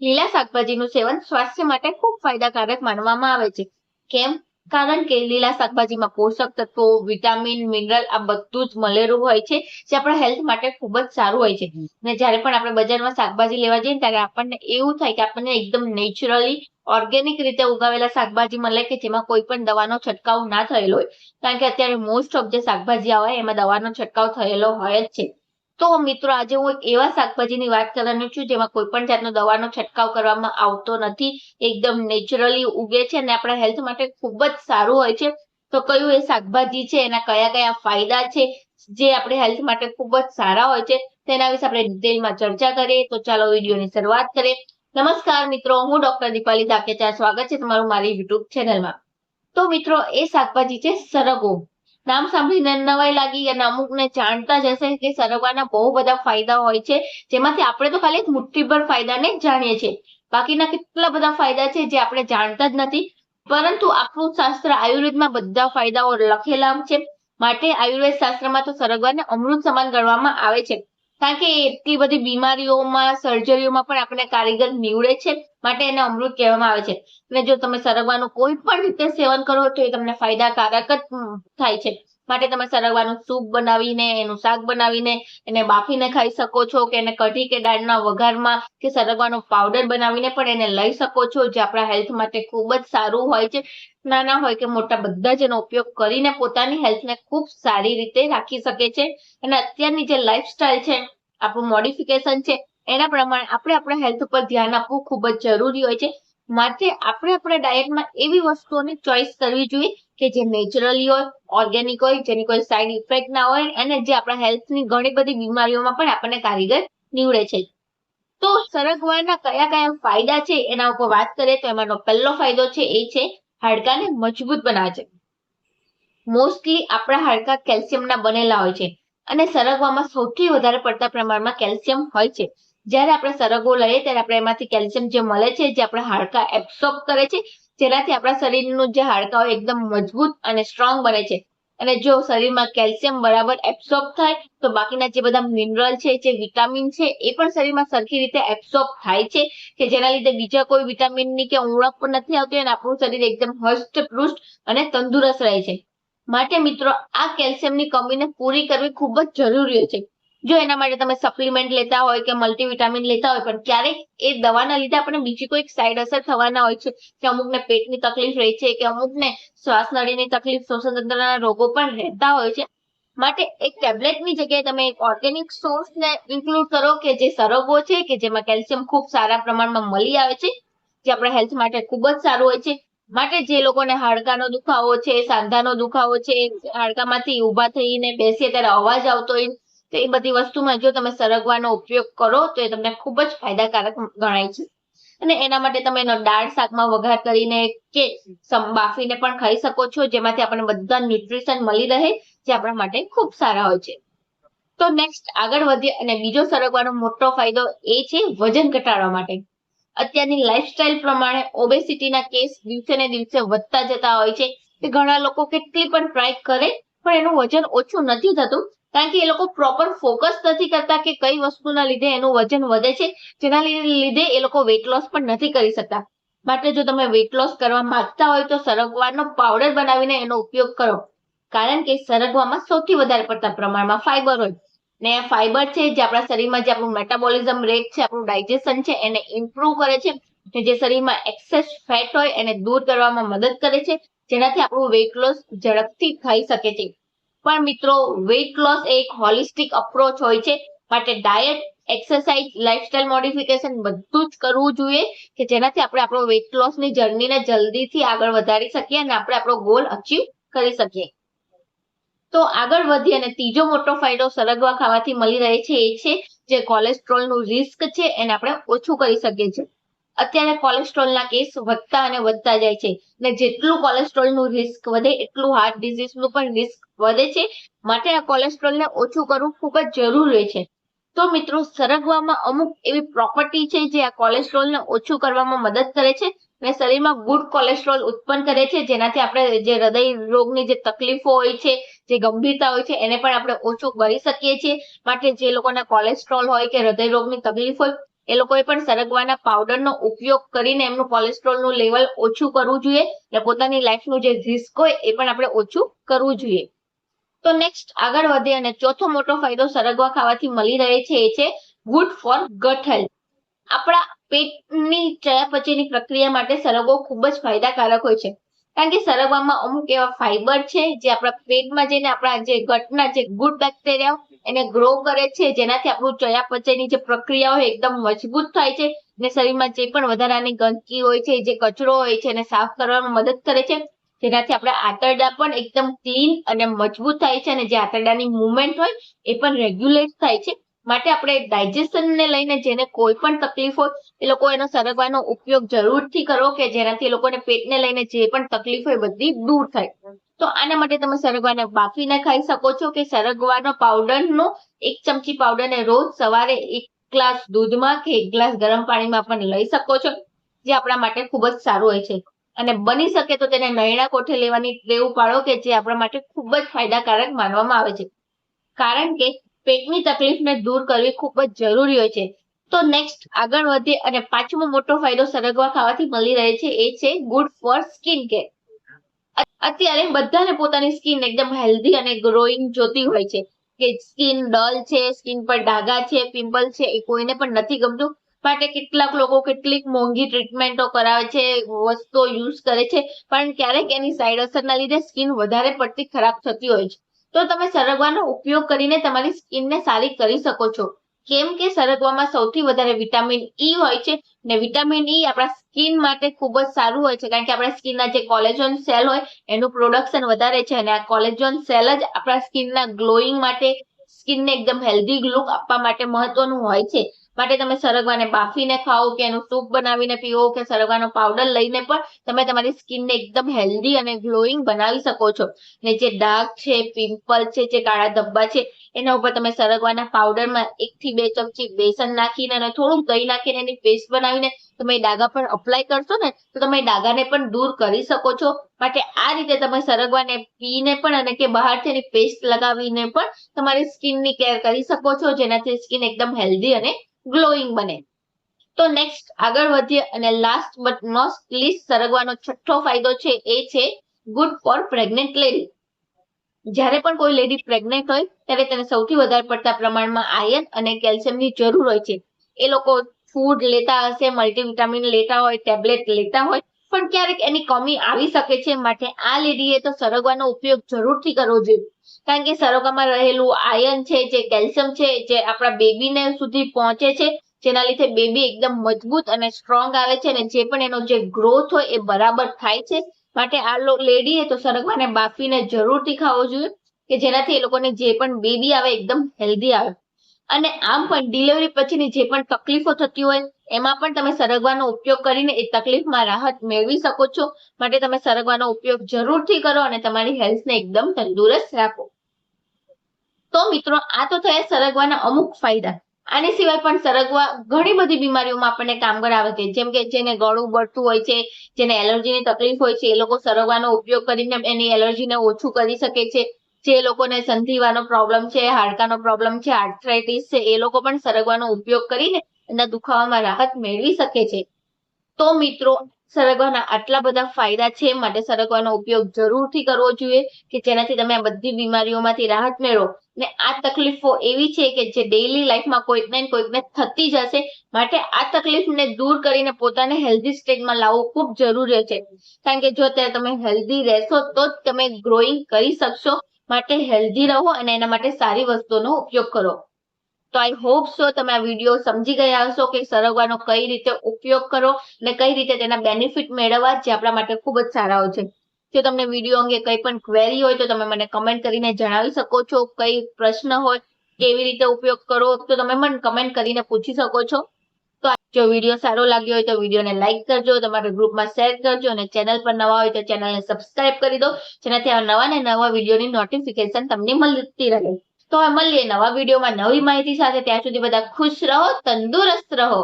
લીલા શાકભાજીનું સેવન સ્વાસ્થ્ય માટે ખૂબ ફાયદાકારક માનવામાં આવે છે. કેમ? કારણ કે લીલા શાકભાજીમાં પોષક તત્વો, વિટામિન, મિનરલ આ બધું જ મળેલું હોય છે, જે આપણા હેલ્થ માટે ખૂબ જ સારું હોય છે. ને જ્યારે પણ આપણે બજારમાં શાકભાજી લેવા જઈએ ત્યારે આપણને એવું થાય કે આપણને એકદમ નેચરલી, ઓર્ગેનિક રીતે ઉગાવેલા શાકભાજી મળે કે જેમાં કોઈ પણ દવાનો છંટકાવ ના થયેલો હોય. કારણ કે અત્યારે મોસ્ટ ઓફ જે શાકભાજી આવે એમાં દવાનો છંટકાવ થયેલો હોય જ છે. તો મિત્રો આજે હું એવા શાકભાજીની વાત કરવાની છું જેમાં કોઈ પણ જાતનો દવાનો છંટકાવ કરવામાં આવતો નથી. એકદમ નેચરલી ઉગે છે અને આપણા હેલ્થ માટે ખૂબ જ સારું હોય છે. તો કયું એ શાકભાજી છે, એના કયા કયા ફાયદા છે, જે આપણે હેલ્થ માટે ખૂબ જ સારા હોય છે, તેના વિશે આપણે ડિટેલમાં ચર્ચા કરીએ. તો ચાલો વિડીયોની શરૂઆત કરીએ. નમસ્કાર મિત્રો, હું ડોક્ટર દીપાલી દાકેચા. સ્વાગત છે તમારું મારી યુટ્યુબ ચેનલમાં તો મિત્રો, એ શાકભાજી છે સરગવો. નામ સાંભળીને નવાઈ લાગી અને અમુકને જાણતા જ હશે કે સરગવાના બહુ બધા ફાયદા હોય છે. જેમાંથી આપણે તો ખાલી મુઠ્ઠીભર ફાયદાને જાણીએ છીએ. બાકીના કેટલા બધા ફાયદા છે જે આપણે જાણતા જ નથી. પરંતુ આપણું શાસ્ત્ર આયુર્વેદમાં બધા ફાયદાઓ લખેલા છે. માટે આયુર્વેદ શાસ્ત્રમાં તો સરગવાને અમૃત સમાન ગણવામાં આવે છે. કારણ કે એટલી બધી બીમારીઓમાં સર્જરીઓમાં પણ આપણે કારીગર નીવડે છે, માટે એને અમૃત કહેવામાં આવે છે. અને જો તમે સરગવાનું કોઈ પણ રીતે સેવન કરો તો એ તમને ફાયદાકારક જ થાય છે. માટે તમે સરગવાનું સૂપ બનાવીને, એનું શાક બનાવીને, એને બાફીને ખાઈ શકો છો કે એને કઢી કે દાળના વઘારમાં કે સરગવાનો પાવડર બનાવીને પણ એને લઈ શકો છો, જે આપણા હેલ્થ માટે ખૂબ જ સારું હોય છે. નાના હોય કે મોટા બધા જ એનો ઉપયોગ કરીને પોતાની હેલ્થને ખૂબ સારી રીતે રાખી શકે છે. અને અત્યારની જે લાઈફસ્ટાઈલ છે, આપણું મોડિફિકેશન છે, એના પ્રમાણે આપણે આપણા હેલ્થ ઉપર ધ્યાન આપવું ખૂબ જ જરૂરી હોય છે. માટે આપણે આપણા ડાયટમાં એવી વસ્તુઓની ચોઇસ કરવી જોઈએ કે જે નેચરલી હોય ઓર્ગેનિક હોય, જેની કોઈ સાઈડ ઇફેક્ટ ના હોય અને જે આપણા હેલ્થની ઘણી બધી બીમારીઓમાં પણ આપણને કારીગર નીવડે છે. તો સરગવાના કયા કયા ફાયદા છે એના ઉપર વાત કરીએ તો એમાંનો પહેલો ફાયદો છે એ છે હાડકાને મજબૂત બનાવે છે. મોસ્ટલી આપણા હાડકા કેલ્શિયમના બનેલા હોય છે અને સરગવામાં સૌથી વધારે પડતા પ્રમાણમાં કેલ્શિયમ હોય છે. જ્યારે આપણે સરગવો લઈએ ત્યારે આપણે એમાંથી કેલ્શિયમ જે મળે છે, જે આપણા હાડકા એબ્સોર્બ કરે છે, જેનાથી આપણા શરીરનું જે હાડકાઓ એકદમ મજબૂત અને સ્ટ્રોંગ બને છે. અને જો શરીરમાં કેલ્શિયમ બરાબર એબ્સોર્બ થાય, તો બાકીના જે બધા મિનરલ છે, જે વિટામિન છે, એ પણ શરીરમાં સરખી રીતે એબ્સોર્બ થાય છે, કે જેના લીધે બીજા કોઈ વિટામિનની કે ઉણપ પણ નથી આવતી અને આપણું શરીર એકદમ હષ્ટપૃષ્ટ અને તંદુરસ્ત રહે છે. માટે મિત્રો, આ કેલ્શિયમની કમીને પૂરી કરવી ખૂબ જ જરૂરી છે. જો એના માટે તમે સપ્લિમેન્ટ લેતા હોય કે મલ્ટીવિટામિન લેતા હોય, પણ ક્યારેક એ દવાના લીધે આપણને બીજી કોઈ સાઈડ અસર થવાના હોય છે કે અમુકને પેટની તકલીફ રહે છે કે અમુકને શ્વાસ નળીની તકલીફ, શ્વસન તંત્રના રોગો પણ રહેતા હોય છે. માટે એક ટેબ્લેટની જગ્યાએ તમે એક ઓર્ગેનિક સોર્સને ઇન્ક્લુડ કરો કે જે સરગવો છે કે જેમાં કેલ્શિયમ ખૂબ સારા પ્રમાણમાં મળી આવે છે, જે આપણા હેલ્થ માટે ખૂબ જ સારું હોય છે. માટે જે લોકોને હાડકાનો દુખાવો છે, સાંધાનો દુખાવો છે, હાડકામાંથી ઊભા થઈને બેસીએ ત્યારે અવાજ આવતો હોય તો એ બધી વસ્તુમાં જો તમે સરગવાનો ઉપયોગ કરો, તો એ તમને ખૂબ જ ફાયદાકારક ગણાય છે. અને એના માટે તમે એનો દાળ શાકમાં વઘાર કરીને કે બાફીને પણ ખાઈ શકો છો, જેમાંથી આપણને બધા ન્યુટ્રિશન મળી રહે, જે આપણા માટે ખૂબ સારા હોય છે. તો નેક્સ્ટ આગળ વધીએ અને બીજો સરગવાનો મોટો ફાયદો એ છે વજન ઘટાડવા માટે. અત્યારની લાઇફસ્ટાઇલ પ્રમાણે ઓબેસિટીના કેસ દિવસે ને દિવસે વધતા જતા હોય છે. કે ઘણા લોકો કેટલી પણ ટ્રાય કરે, પણ એનું વજન ઓછું નથી થતું. કારણ કે એ લોકો પ્રોપર ફોકસ નથી કરતા કે કઈ વસ્તુના લીધે એનું વજન વધે છે. જેના લીધે એ લોકો વેટ લોસ પણ નથી કરી શકતા. માટે જો તમે વેટ લોસ કરવા માંગતા હોય તો સરગવાનો પાવડર બનાવીને એનો ઉપયોગ કરો. કારણ કે સરગવામાં સૌથી વધારે પડતા પ્રમાણમાં ફાઈબર હોય. ને ફાઈબર છે જે આપણા શરીરમાં જે આપણું મેટાબોલિઝમ રેટ છે, આપણું ડાયજેશન છે, એને ઇમ્પ્રુવ કરે છે. જે શરીરમાં એક્સેસ ફેટ હોય એને દૂર કરવામાં મદદ કરે છે. જેનાથી આપણું વેટ લોસ ઝડપથી થઈ શકે છે. પણ મિત્રો વેઇટ લોસ એક હોલિસ્ટિક અપ્રોચ હોય છે. માટે ડાયટ એક્સરસાઇઝ લાઇફસ્ટાઇલ મોડિફિકેશન બધું જ કરવું જોઈએ કે જેનાથી આપણે આપણો વેઇટ લોસની જર્નીને જલ્દીથી આગળ વધારી શકીએ અને આપણે આપણો ગોલ અચીવ કરી શકીએ. તો આગળ વધી અને ત્રીજો મોટો ફાયદો સરગવા ખાવાથી મળી રહે છે એ છે જે કોલેસ્ટ્રોલનું રિસ્ક છે એને આપણે ઓછું કરી શકીએ છીએ. અત્યારે કોલેસ્ટ્રોલના કેસ વધતા અને વધતા જાય છે. અને જેટલું કોલેસ્ટ્રોલનું રિસ્ક વધે, એટલું હાર્ટ ડિઝીઝનું પણ રિસ્ક વધે છે. માટે આ કોલેસ્ટ્રોલને ઓછું કરવું ખૂબ જ જરૂરી છે. તો મિત્રો, સરગવામાં અમુક એવી પ્રોપર્ટી છે જે આ કોલેસ્ટ્રોલને ઓછું કરવામાં મદદ કરે છે અને શરીરમાં ગુડ કોલેસ્ટ્રોલ ઉત્પન્ન કરે છે. જેનાથી આપણે જે હૃદય રોગની જે તકલીફો હોય છે, જે ગંભીરતા હોય છે, એને પણ આપણે ઓછું કરી શકીએ છીએ. માટે જે લોકોને કોલેસ્ટ્રોલ હોય કે હૃદય રોગની તકલીફ હોય એ લોકોએ પણ સરગવાના પાવડરનો ઉપયોગ કરીને એમનું કોલેસ્ટ્રોલનું લેવલ ઓછું કરવું જોઈએ અને પોતાની લાઈફનું જે રિસ્ક હોય એ પણ આપણે ઓછું કરવું જોઈએ. તો નેક્સ્ટ આગળ વધે અને ચોથો મોટો ફાયદો સરગવા ખાવાથી મળી રહે છે એ છે ગુડ ફોર ગટ હેલ્થ આપણા પેટની ચયાપચયની પ્રક્રિયા માટે સરગવો ખૂબ જ ફાયદાકારક હોય છે. કારણ કે સરગવામાં અમુક એવા ફાઈબર છે જે આપણા પેટમાં જઈને આપણા જે ગટના જે ગુડ બેક્ટેરિયા એને ગ્રો કરે છે, જેનાથી આપણું ચયાપચયની જે પ્રક્રિયા હોય એકદમ મજબૂત થાય છે અને શરીરમાં જે પણ વધારાની ગંદકી હોય છે, જે કચરો હોય છે એને સાફ કરવામાં મદદ કરે છે. જેનાથી આપણા આંતરડા પણ એકદમ ક્લીન અને મજબૂત થાય છે અને જે આંતરડાની મુવમેન્ટ હોય એ પણ રેગ્યુલેટ થાય છે. માટે આપણે ડાયજેશનને લઈને જેને કોઈ પણ તકલીફ હોય, એ લોકો એનો સરગવાનો ઉપયોગ જરૂરથી કરો કે જેનાથી એ લોકોને પેટને લઈને જે પણ તકલીફ હોય બધી દૂર થાય. તો આના માટે તમે સરગવાને બાફીને ખાઈ શકો છો કે સરગવાનો પાવડરનો એક ચમચી પાવડરને રોજ સવારે એક ગ્લાસ દૂધમાં કે એક ગ્લાસ ગરમ પાણીમાં પણ લઈ શકો છો, જે આપણા માટે ખૂબ જ સારું હોય છે. અને બની શકે તો તેને નયણા કોઠે લેવાની ટેવ પાડો કે જે આપણા માટે ખૂબ જ ફાયદાકારક માનવામાં આવે છે. કારણ કે પેટની તકલીફને દૂર કરવી ખૂબ જ જરૂરી હોય છે. તો નેક્સ્ટ આગળ વધીએ અને પાંચમો મોટો ફાયદો સરગવા ખાવાથી મળી રહે છે એ છે ગુડ ફોર સ્કિન કેર અત્યારે બધાને પોતાની સ્કિન એકદમ હેલ્ધી અને ગ્રોઈંગ જોતી હોય છે. કે સ્કિન ડલ છે સ્કિન પર ડાઘા છે પિમ્પલ છે, એ કોઈને પણ નથી ગમતું. માટે કેટલાક લોકો કેટલીક મોંઘી ટ્રીટમેન્ટો કરાવે છે, વસ્તુઓ યુઝ કરે છે. પણ ક્યારેક એની સાઈડ અસરના લીધે સ્કિન વધારે પડતી ખરાબ થતી હોય છે. તો તમે સરગવાનો ઉપયોગ કરીને તમારી સ્કિનને સારી કરી શકો છો. કેમ કે સરગવામાં સૌથી વધારે વિટામિન ઈ હોય છે ને વિટામિન ઈ આપણા સ્કિન માટે ખૂબ જ સારું હોય છે. કારણ કે આપણા સ્કિનના જે કોલેજોન સેલ હોય એનું પ્રોડક્શન વધારે છે અને આ કોલેજોન સેલ જ આપણા સ્કિનના ગ્લોઈંગ માટે, સ્કિનને એકદમ હેલ્ધી લુક આપવા માટે મહત્વનું હોય છે. માટે તમે સરગવાને બાફીને ખાઓ કે એનું સૂપ બનાવીને પીઓ કે સરગવાનો પાવડર લઈને પણ તમે તમારી સ્કિનને એકદમ હેલ્ધી અને ગ્લોઈંગ બનાવી શકો છો. ને જે ડાર્ક છે પિમ્પલ છે, જે કાળા ધબ્બા છે, એના ઉપર તમે સરગવાના પાવડરમાં એકથી બે ચમચી બેસન નાખીને અને થોડું દહીં નાખીને એની પેસ્ટ બનાવીને તમે ડાઘા પર અપ્લાય કરશો ને, તો તમે ડાઘાને પણ દૂર કરી શકો છો. માટે આ રીતે તમે સરગવાને પીને પણ અને કે બહારથી એની પેસ્ટ લગાવીને પણ તમારી સ્કિનની કેર કરી શકો છો, જેનાથી સ્કિન એકદમ હેલ્ધી અને ગ્લોઈંગ બને. તો નેક્સ્ટ આગળ વધીએ અને લાસ્ટ બટ નોટ લીસ્ટ સરગવાનો છઠ્ઠો ફાયદો છે એ છે ગુડ ફોર પ્રેગ્નેન્ટ લેડી જ્યારે પણ કોઈ લેડી પ્રેગ્નેન્ટ હોય, ત્યારે તેને સૌથી વધારે પડતા પ્રમાણમાં આયર્ન અને કેલ્શિયમની જરૂર હોય છે. એ લોકો ફૂડ લેતા હશે મલ્ટીવિટામિન લેતા હોય ટેબ્લેટ લેતા હોય, પણ ક્યારેક એની કમી આવી શકે છે માટે આ લેડીએ તો સરગવાનો ઉપયોગ જરૂરથી કરવો જોઈએ. કારણ કે સરગવામાં રહેલું આયર્ન છે, જે કેલ્શિયમ છે, જે આપણા બેબીને સુધી પહોંચે છે, જેના લીધે બેબી એકદમ મજબૂત અને સ્ટ્રોંગ આવે છે અને જે પણ એનો જે ગ્રોથ હોય એ બરાબર થાય છે. માટે આ લેડીએ તો સરગવાને બાફીને જરૂરથી ખાવો જોઈએ, કે જેનાથી એ લોકોને જે પણ બેબી આવે એકદમ હેલ્ધી આવે. અને આમ પણ ડિલિવરી પછીની જે પણ તકલીફો થતી હોય, એમાં પણ તમે સરગવાનો ઉપયોગ કરીને એ તકલીફમાં રાહત મેળવી શકો છો. માટે તમે સરગવાનો ઉપયોગ જરૂરથી કરો અને તમારી હેલ્થને એકદમ તંદુરસ્ત રાખો. તો મિત્રો, આ તો થયા સરગવાના અમુક ફાયદા. આની સિવાય પણ સરગવા ઘણી બધી બીમારીઓમાં આપણને કામગર આવે છે. જેમ કે જેને ગળું બળતું હોય છે, જેને એલર્જીની તકલીફ હોય છે, એ લોકો સરગવાનો ઉપયોગ કરીને એની એલર્જીને ઓછું કરી શકે છે. જે લોકોને સંધિવાનો પ્રોબ્લેમ છે, હાડકાનો પ્રોબ્લેમ છે આર્થરાઇટિસ છે, એ લોકો પણ સરગવાનો ઉપયોગ કરીને એના દુખાવામાં રાહત મેળવી શકે છે. તો મિત્રો, સરગવાના આટલા બધા ફાયદા છે માટે સરગવાનો ઉપયોગ જરૂરથી કરવો જોઈએ કે જેનાથી તમે આ બધી બીમારીઓમાંથી રાહત મેળવો. ને આ તકલીફો એવી છે કે જે ડેઈલી લાઈફમાં કોઈકને કોઈકને થતી જ હશે, માટે આ તકલીફને દૂર કરીને પોતાને હેલ્ધી સ્ટેટમાં લાવવું ખૂબ જરૂરી છે. કારણ કે જો અત્યારે તમે હેલ્ધી રહેશો તો જ તમે ગ્રોઈંગ કરી શકશો. માટે હેલ્ધી રહો અને એના માટે સારી વસ્તુઓનો ઉપયોગ કરો. તો આઈ હોપ સો તમે આ વીડિયો સમજી ગયા હશો કે સરગવાનો કઈ રીતે ઉપયોગ કરો અને કઈ રીતે તેના બેનિફિટ મેળવવા જે આપણા માટે ખૂબ જ સારા છે. જો તમને વીડિયો અંગે કંઈ પણ ક્વેરી હોય તો તમે મને કમેન્ટ કરીને જણાવી શકો છો. કઈ પ્રશ્ન હોય, કેવી રીતે ઉપયોગ કરો તો તમે મને કમેન્ટ કરીને પૂછી શકો છો. જો વીડિયો સારો લાગ્યો હોય તો વિડીયોને લાઈક કરજો, તમારા ગ્રુપમાં શેર કરજો અને ચેનલ પર નવા હોય તો ચેનલને સબસ્ક્રાઇબ કરી દો, જેનાથી આ નવા ને નવા વિડીયોની નોટિફિકેશન તમને મળતી રહે. તો મળીએ નવા વિડીયોમાં નવી માહિતી સાથે. ત્યાં સુધી બધા ખુશ રહો, તંદુરસ્ત રહો.